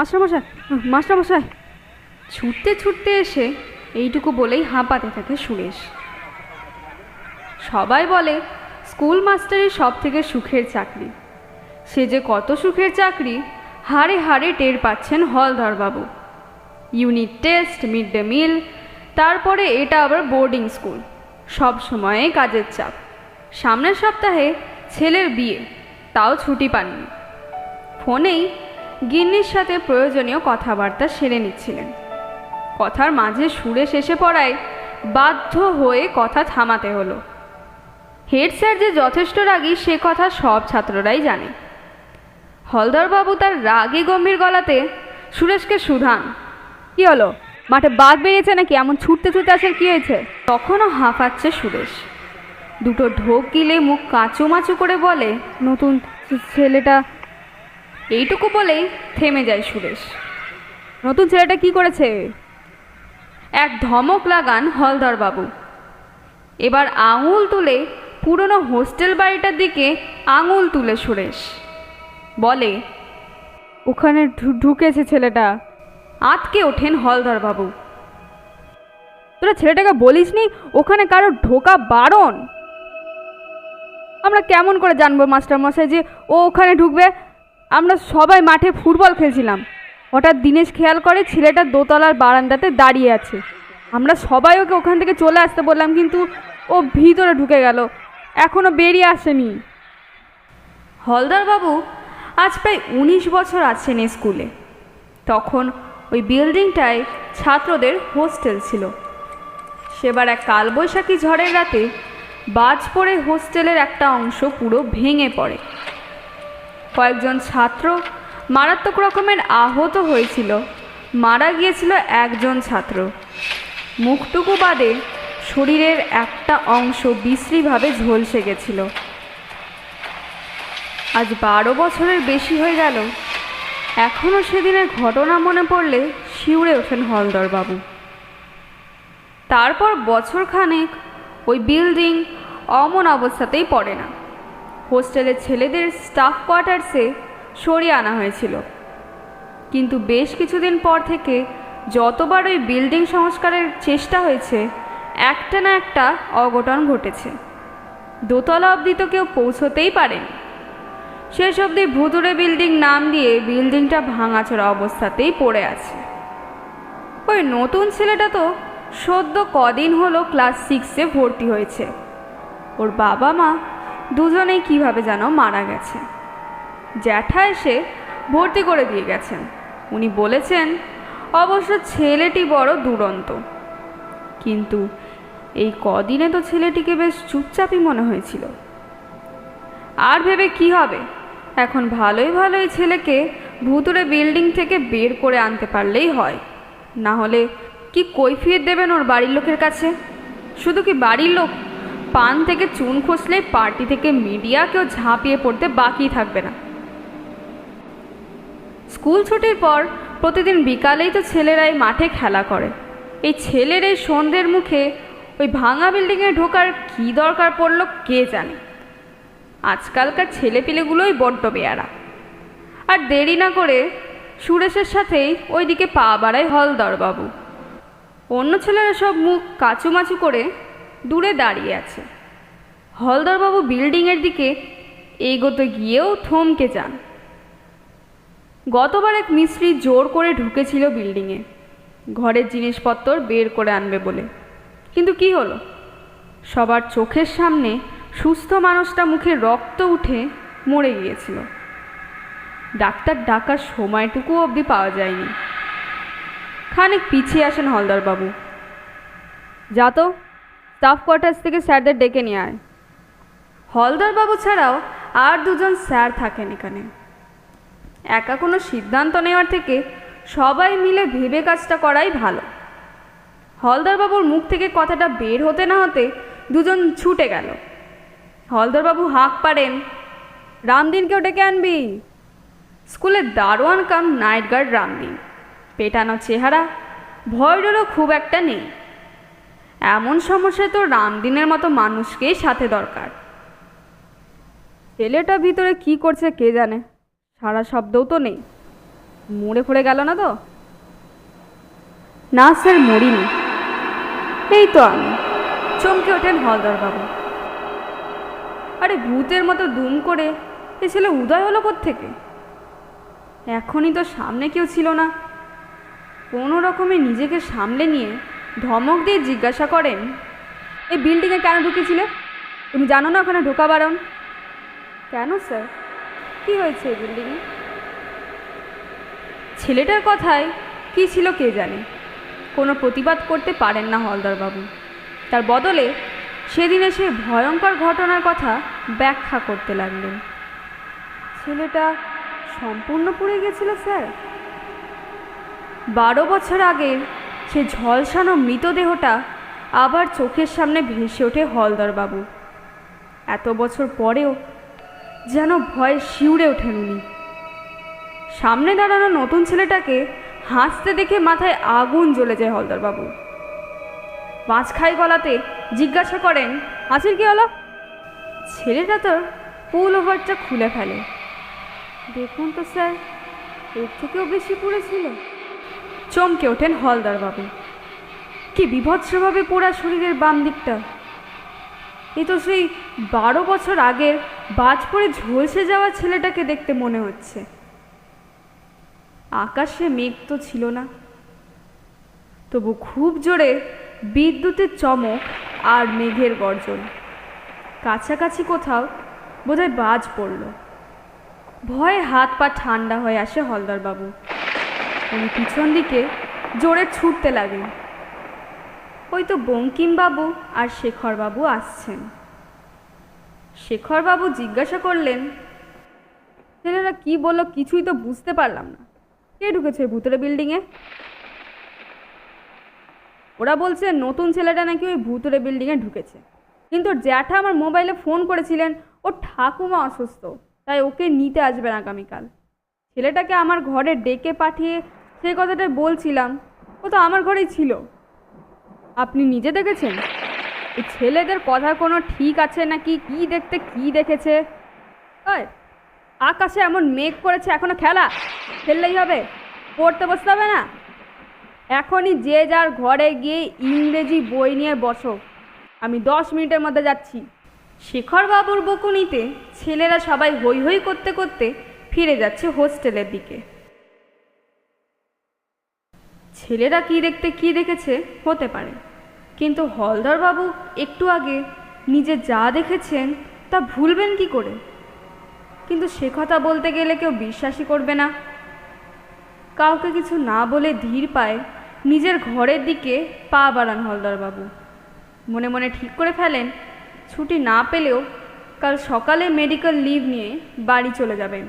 মাস্টারমশাই মাস্টারমশাই। ছুটতে ছুটতে এসে এইটুকু বলেই হাঁপাতে থাকে সুরেশ। সবাই বলে, স্কুল মাস্টারই সব থেকে সুখের চাকরি। সে যে কত সুখের চাকরি, হাড়ে হাড়ে টের পাচ্ছেন হলধরবাবু। Unit test, mid day meal, তারপরে এটা আবার বোর্ডিং স্কুল। সব সময়ে কাজের চাপ। সামনের সপ্তাহে ছেলের বিয়ে, তাও ছুটি পাননি। ফোনেই গিন্নির সাথে প্রয়োজনীয় কথাবার্তা সেরে নিচ্ছিলেন। কথার মাঝে সুরেশ এসে পড়ায় বাধ্য হয়ে কথা থামাতে হলো। হেড স্যার যে যথেষ্ট রাগী, সে কথা সব ছাত্ররাই জানে। হলধরবাবু তার রাগী গম্ভীর গলাতে, সুরেশকে সুধান, কি হলো? মাঠে বাঘ বেরিয়েছে নাকি? এমন ছুটতে ছুটতে আসার কি হয়েছে? তখনও হাঁপাচ্ছে সুরেশ। দুটো ঢোক গিলে মুখ কাঁচু মাচু করে বলে, নতুন ছেলেটা এইটুকু বলেই থেমে যায় সুরেশ। নতুন ছেলেটা কি করেছে? এক ধমক লাগান হলধরবাবু। এবার আঙুল তুলে পুরনো হোস্টেল বাড়িটার দিকে আঙুল তুলে সুরেশ। বলে, ওখানে ঢুকেছে ছেলেটা। আতকে ওঠেন হলধরবাবু। তোরা ছেলেটাকে বলিসনি? ওখানে কারও ঢোকা বারণ? আমরা কেমন করে জানব, মাস্টারমশাই, যে ও ওখানে ঢুকবে? আমরা সবাই মাঠে ফুটবল খেলছিলাম। হঠাৎ দিনেশ খেয়াল করে ছেলেটা দোতলার বারান্দাতে দাঁড়িয়ে আছে। আমরা সবাই ওকে ওখান থেকে চলে আসতে বললাম, কিন্তু ও ভিতরে ঢুকে গেল। এখনও বেরিয়ে আসেনি। হলদারবাবু আজ প্রায় উনিশ বছর আছেন স্কুলে। তখন ওই বিল্ডিংটায় ছাত্রদের হোস্টেল ছিল। সেবার এক কালবৈশাখী ঝড়ের রাতে বাজ পড়ে হোস্টেলের একটা অংশ পুরো ভেঙে পড়ে। কয়েকজন ছাত্র মারাত্মক রকমের আহত হয়েছিল। মারা গিয়েছিল একজন ছাত্র। মুখটুকু বাদে শরীরের একটা অংশ বিশ্রীভাবে ঝলসে গেছিল। আজ বারো বছরের বেশি হয়ে গেল। এখনও সেদিনের ঘটনা মনে পড়লে শিউরে ওঠেন হলদরবাবু। তারপর বছরখানেক ওই বিল্ডিং অমন অবস্থাতেই পড়ে না। হোস্টেলের ছেলেদের স্টাফ কোয়ার্টার্সে সরিয়ে আনা হয়েছিল। কিন্তু বেশ কিছুদিন পর থেকে যতবার ওই বিল্ডিং সংস্কারের চেষ্টা হয়েছে, একটা না একটা অঘটন ঘটেছে। দোতলা অবধি তো কেউ পৌঁছতেই পারেনি। শেষ অবধি ভুতুরে বিল্ডিং নাম দিয়ে বিল্ডিংটা ভাঙাচোরা অবস্থাতেই পড়ে আছে। ওই নতুন ছেলেটা তো সদ্য কদিন হলো ক্লাস সিক্সে ভর্তি হয়েছে। ওর বাবা মা দুজনেই কীভাবে যেন মারা গেছে। জ্যাঠা এসে ভর্তি করে দিয়ে গেছেন। উনি বলেছেন, অবশ্য ছেলেটি বড় দুরন্ত। কিন্তু এই কদিনে তো ছেলেটিকে বেশ চুপচাপই মনে হয়েছিল। আর ভেবে কি হবে? এখন ভালোই ভালোই ছেলেকে ভুতুরে বিল্ডিং থেকে বের করে আনতে পারলেই হয়। না হলে কি কৈফিয়ত দেবেন ওর বাড়ির লোকের কাছে? শুধু কি বাড়ির লোক পান থেকে চুন খসলেই পার্টি থেকে মিডিয়া কেউ ঝাঁপিয়ে পড়তে বাকি থাকবে না। স্কুল ছুটির পর প্রতিদিন বিকালেই তো ছেলেরাই মাঠে খেলা করে। এই ছেলের এই সন্ধ্যের মুখে ওই ভাঙা বিল্ডিংয়ে ঢোকার কী দরকার পড়ল কে জানে? আজকালকার ছেলেপিলেগুলোই বড্ড বেয়ারা। আর দেরি না করে সুরেশের সাথেই ওইদিকে পা বাড়ায় হলদরবাবু। অন্য ছেলেরা সব মুখ কাচুমাচু করে দূরে দাঁড়িয়ে আছে। হলদরবাবু বিল্ডিংয়ের দিকে এগোতে গিয়েও থমকে যান। গতবার এক মিস্ত্রি জোর করে ঢুকেছিল বিল্ডিংয়ে। ঘরের জিনিসপত্র বের করে আনবে বলে। কিন্তু কি হলো? সবার চোখের সামনে সুস্থ মানুষটা মুখে রক্ত উঠে মরে গিয়েছিল। ডাক্তার ডাকার সময়টুকু অবধি পাওয়া যায়নি। খানিক পিছিয়ে আসেন হলদারবাবু। যা তো স্টাফ কোয়ার্টার্স থেকে স্যারদের ডেকে নিয়ে আয়। হলদারবাবু ছাড়াও আর দুজন স্যার থাকেন এখানে। একা কোনো সিদ্ধান্ত নেওয়ার থেকে সবাই মিলে ভেবে কাজটা করাই ভালো। হলদারবাবুর মুখ থেকে কথাটা বের হতে না হতে দুজন ছুটে গেল। হলদরবাবু হাঁক পারেন রামদিনকেও ডেকে আনবি? স্কুলের দারোয়ান কাম নাইট গার্ড রামদিন। পেটানো চেহারা ভয়ডরও খুব একটা নেই। এমন সমস্যায় তো রামদিনের মতো মানুষকেই সাথে দরকার। ছেলেটা ভিতরে কি করছে কে জানে? সারা শব্দও তো নেই। মরে পড়ে গেল না তো? না, স্যার, মরিনি। এই তো আমি। চমকে ওঠেন হলদরবাবু। আরে, ভূতের মতো দুম করে এ ছেলে উদয় হলো থেকে এখনই তো সামনে কেউ ছিল না। কোনো রকমে নিজেকে সামলে নিয়ে ধমক দিয়ে জিজ্ঞাসা করেন, এই বিল্ডিংয়ে কেন ঢুকেছিলে? তুমি জানো না ওখানে ঢোকা বারণ? কেন স্যার কী হয়েছে এই বিল্ডিংয়ে ছেলেটার কথায় কি ছিল কে জানে? কোনো প্রতিবাদ করতে পারেন না হলদরবাবু। তার বদলে সেদিনে সে ভয়ঙ্কর ঘটনার কথা ব্যাখ্যা করতে লাগলেন। ছেলেটা সম্পূর্ণ পুড়ে গেছিল স্যার বারো বছর আগের সে ঝলসানো মৃতদেহটা আবার চোখের সামনে ভেসে ওঠে হলদরবাবু। এত বছর পরেও যেন ভয়ে শিউরে ওঠেন উনি। সামনে দাঁড়ানো নতুন ছেলেটাকে হাসতে দেখে মাথায় আগুন জ্বলে যায় হলদরবাবু। মাঝখাই গলাতে জিজ্ঞাসা করেন হাসির কি হলো ছেলেটা তো পুল ওভারটা খুলে ফেলে। দেখুন তো স্যার, এর থেকেও বেশি পুড়েছিল চমকে ওঠেন হলদারবাবু কি বিভৎসভাবে পোড়া শরীরের বাম দিকটা। এ তো সেই বারো বছর আগের বাজ পড়ে ঝলসে যাওয়া ছেলেটাকে দেখতে মনে হচ্ছে। আকাশে মেঘ তো ছিল না। তবু খুব জোরে বিদ্যুতের চমক আর মেঘের গর্জন। কাছাকাছি কোথাও বোধহয় বাজ পড়ল। ভয়ে হাত পা ঠান্ডা হয়ে আসে হলদরবাবু উনি পিছন দিকে জোরে ছুটতে লাগেন ওই তো বঙ্কিমবাবু আর শেখরবাবু আসছেন। শেখরবাবু জিজ্ঞাসা করলেন, ছেলেরা কি বলল কিছুই তো বুঝতে পারলাম না। কে ঢুকেছে ভূতরে বিল্ডিংয়ে? ওরা বলছে নতুন ছেলেটা নাকি ওই ভূতরে বিল্ডিংয়ে ঢুকেছে। কিন্তু জ্যাঠা আমার মোবাইলে ফোন করেছিলেন ও ঠাকুমা অসুস্থ, তাই ওকে নিতে আসবেন আগামীকাল। ছেলেটাকে আমার ঘরে ডেকে পাঠিয়ে সেই কথাটাই বলছিলাম, ও তো আমার ঘরেই ছিল। আপনি নিজে দেখেছেন? এই ছেলেদের কথা কোনো ঠিক আছে নাকি? কি দেখতে, কি দেখেছে? ওই আকাশে এমন মেঘ করেছে এখনও খেলা। খেললেই হবে, পড়তে বসতে হবে না। এখনই যে যার ঘরে গিয়ে ইংরেজি বই নিয়ে বসো। আমি দশ মিনিটের মধ্যে যাচ্ছি। শেখরবাবুর বকুনিতে ছেলেরা সবাই হই হই করতে করতে ফিরে যাচ্ছে হোস্টেলের দিকে। ছেলেরা কি দেখতে কি দেখেছে হতে পারে। কিন্তু হলধরবাবু একটু আগে নিজে যা দেখেছেন তা ভুলবেন কি করে? কিন্তু সে কথা বলতে গেলে কেউ বিশ্বাসই করবে না। কাউকে কিছু না বলে ধীর পায় নিজের ঘরের দিকে পা বাড়ান হলদরবাবু। মনে মনে ঠিক করে ফেলেন, ছুটি না পেলেও কাল সকালে মেডিকেল লিভ নিয়ে বাড়ি চলে যাবেন।